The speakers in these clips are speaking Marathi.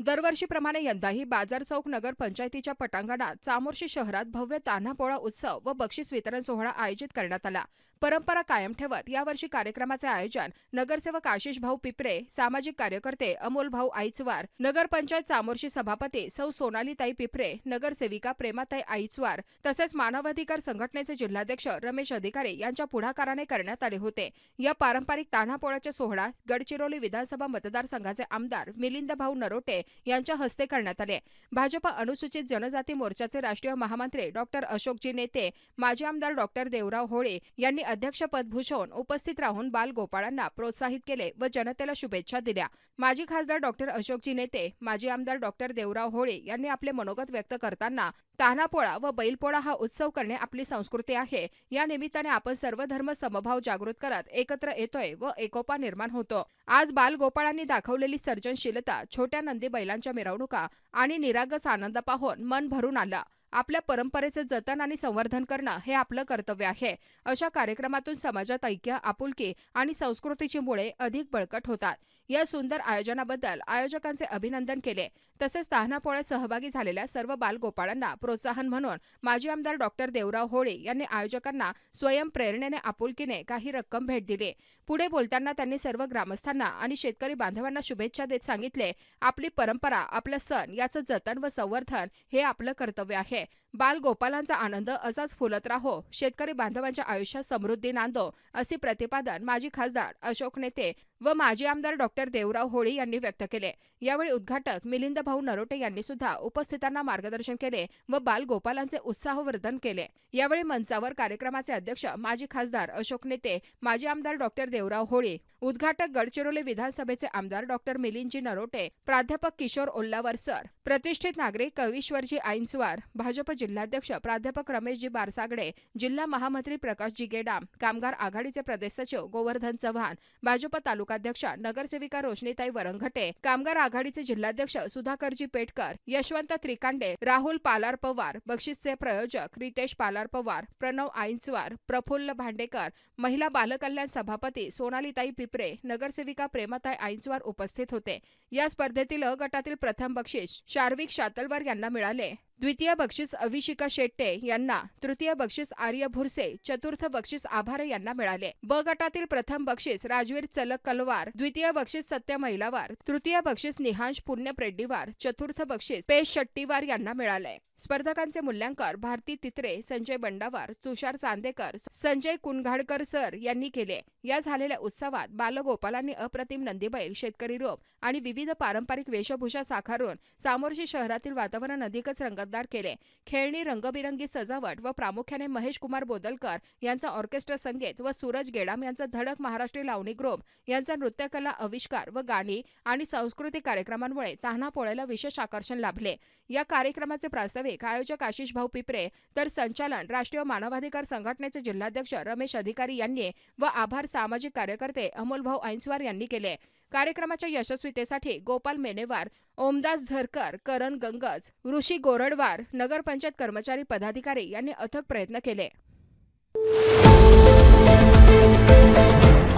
दरवर्षीप्रमाणे यंदाही बाजार चौक नगर पंचायतीच्या पटांगणात चामोर्शी शहरात भव्य तान्हापोळा उत्सव व बक्षीस वितरण सोहळा आयोजित करण्यात आला. परंपरा कायम ठेवत यावर्षी कार्यक्रमाचे आयोजन नगरसेवक आशिष भाऊ पिपरे सामाजिक कार्यकर्ते अमोल भाऊ आईचवार नगरपंचायत चामोर्शी सभापती सौ सोनालीताई पिपरे नगरसेविका प्रेमाताई आईचवार तसेच मानवाधिकार संघटनेचे जिल्हाध्यक्ष रमेश अधिकारी यांच्या पुढाकाराने करण्यात आले होते. या पारंपरिक तान्हापोळ्याच्या सोहळा गडचिरोली विधानसभा मतदारसंघाचे आमदार मिलिंद भाऊ नरोटे यांच्या हस्ते करण्यात आले. भाजप अनुसूचित जनजाती मोर्चाचे राष्ट्रीय महामंत्री डॉक्टर अशोकजी नेते माजी आमदार डॉक्टर देवराव होळे यांनी अध्यक्षपद भूषवून उपस्थित राहून बालगोपाळांना प्रोत्साहित केले व जनतेला शुभेच्छा दिल्या. माजी खासदार डॉक्टर अशोकजी नेते माजी आमदार डॉक्टर देवराव होळे यांनी आपले मनोगत व्यक्त करताना तान्हापोळा व बैलपोळा हा उत्सव करणे आपली संस्कृती आहे. या निमित्ताने आपण सर्व धर्म समभाव जागृत करत एकत्र येतोय व एकोपा निर्माण होतो. आज बालगोपाळांनी दाखवलेली सर्जनशीलता छोट्या नंदी बैलांच्या मिरवणुका आणि निरागस आनंद पाहून मन भरून आलं. आपल्या परंपरेचे जतन आणि संवर्धन करणं हे आपलं कर्तव्य आहे. अशा कार्यक्रमातून समाजात ऐक्य आपुलकी आणि संस्कृतीची मुळे अधिक बळकट होतात. या सुंदर आयोजनाबद्दल आयोजकांचे अभिनंदन केले. तसेच तान्हापोळ्यात सहभागी झालेल्या सर्व बालगोपाळांना प्रोत्साहन म्हणून माजी आमदार डॉक्टर देवराव होळे यांनी आयोजकांना स्वयंप्रेरणेने आपुलकीने काही रक्कम भेट दिली. पुढे बोलताना त्यांनी सर्व ग्रामस्थांना आणि शेतकरी बांधवांना शुभेच्छा देत सांगितले आपली परंपरा आपला सण याचं जतन व संवर्धन हे आपलं कर्तव्य आहे. बाल गोपालांचा आनंद असाच फुलत राहो शेतकरी बांधवांच्या आयुष्यात समृद्धी नांदो असे प्रतिपादन माजी खासदार अशोक नेते व माजी आमदार डॉक्टर देवराव होळी यांनी व्यक्त केले. यावेळी उद्घाटक मिलिंद भाऊ नरोटे यांनी सुद्धा उपस्थितांना मार्गदर्शन केले व बाल गोपालांचे उत्साहवर्धन केले. यावेळी मंचावर कार्यक्रमाचे अध्यक्ष माजी खासदार अशोक नेते माजी आमदार डॉक्टर देवराव होळी उद्घाटक गडचिरोली विधानसभेचे आमदार डॉक्टर मिलिंदजी नरोटे प्राध्यापक किशोर ओल्लावर सर प्रतिष्ठित नागरिक कविश्वरजी आईन्सवार भाजप जिल्हाध्यक्ष प्राध्यापक रमेशजी बारसागडे जिल्हा महामंत्री प्रकाशजी गेडाम कामगार आघाडीचे प्रदेश सचिव गोवर्धन चव्हाण भाजप तालुकाध्यक्ष नगरसेविका रोशनीताई वरंघटे कामगार आघाडीचे जिल्हाध्यक्ष सुधाकरजी पेटकर यशवंत त्रिकांडे राहुल पालार पवार बक्षीसचे प्रयोजक रितेश पालार पवार प्रणव आईन्सवार प्रफुल्ल भांडेकर महिला बालकल्याण सभापती सोनालीताई पिपरे नगरसेविका प्रेमाताई आईन्सवार उपस्थित होते. या स्पर्धेतील अ गटातील प्रथम बक्षीस शार्विक शातलवार यांना मिळाले. द्वितीय बक्षीस अविशिका शेट्टे यांना तृतीय बक्षीस आर्य भुरसे चतुर्थ बक्षीस आभारे यांना मिळाले. ब गटातील प्रथम बक्षीस राजवीर चलक कलवार द्वितीय बक्षीस सत्य महिलावार तृतीय बक्षीस निहांश पुण्य प्रेड्डीवार चतुर्थ बक्षीस पेश शट्टीवार यांना मिळाले. स्पर्धकांचे मूल्यांकन भारती तित्रे संजय बंडावार तुषार चांदेकर संजय कुनघाडकर सर यांनी केले. या झालेल्या उत्सवात बालगोपालांनी अप्रतिम नंदीबैल शेतकरी रोप आणि विविध पारंपरिक वेशभूषा साकारून सामोर्शी शहरातील वातावरण अधिकच रंगतदार केले. खेळणी रंगबिरंगी सजावट व प्रामुख्याने महेश कुमार बोदलकर यांचा ऑर्केस्ट्रा संगीत व सूरज गेडाम यांचा धडक महाराष्ट्रीय लावणी ग्रुप यांचा नृत्यकला आविष्कार व गाणी आणि सांस्कृतिक कार्यक्रमांमुळे तान्हा पोळ्याला विशेष आकर्षण लाभले. या कार्यक्रमाचे प्रास्ताविक आयोजक आशिष भाऊ पिपरे तर संचालन राष्ट्रीय मानवाधिकार संघटनेचे जिल्हाध्यक्ष रमेश अधिकारी यांनी व आभार सामाजिक कार्यकर्ते अमोलभाऊ ऐंसवार यांनी केले. कार्यक्रमाच्या यशस्वीतेसाठी गोपाल मेनेवार ओमदास झरकर करण गंगज ऋषी गोरडवार नगरपंचायत कर्मचारी पदाधिकारी यांनी अथक प्रयत्न केले.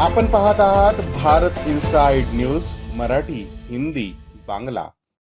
आपण पाहत आहात भारत इन्साइड न्यूज मराठी हिंदी बांगला.